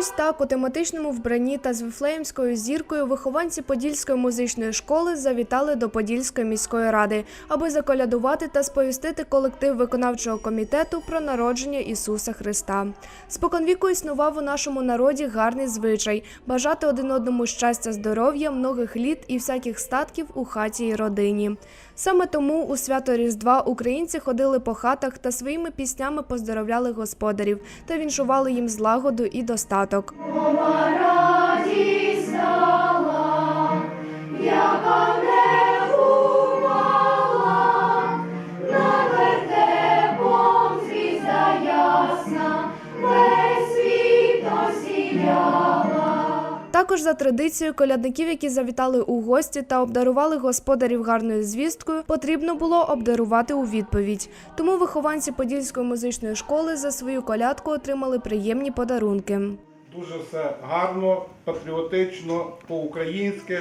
Ось так у тематичному вбранні та з вифлеємською зіркою вихованці Подільської музичної школи завітали до Подільської міської ради, аби заколядувати та сповістити колектив виконавчого комітету про народження Ісуса Христа. Споконвіку існував у нашому народі гарний звичай бажати один одному щастя, здоров'я, многих літ і всяких статків у хаті і родині. Саме тому у свято Різдва українці ходили по хатах та своїми піснями поздоровляли господарів та віншували їм злагоду і достаток. Також за традицією колядників, які завітали у гості та обдарували господарів гарною звісткою, потрібно було обдарувати у відповідь. Тому вихованці Подільської музичної школи за свою колядку отримали приємні подарунки. Дуже все гарно, патріотично, по-українськи.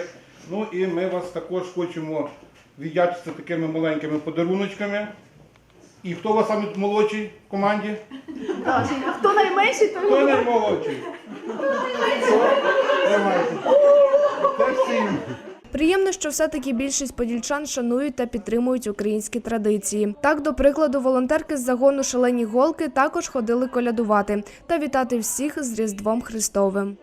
Ну і ми вас також хочемо віддячити такими маленькими подаруночками. І хто у вас саме молодший в команді? Хто найменший, то Хто не молодший? Тримайте. Приємно, що все-таки більшість подільчан шанують та підтримують українські традиції. Так, до прикладу, волонтерки з загону Шалені голки також ходили колядувати та вітати всіх з Різдвом Христовим.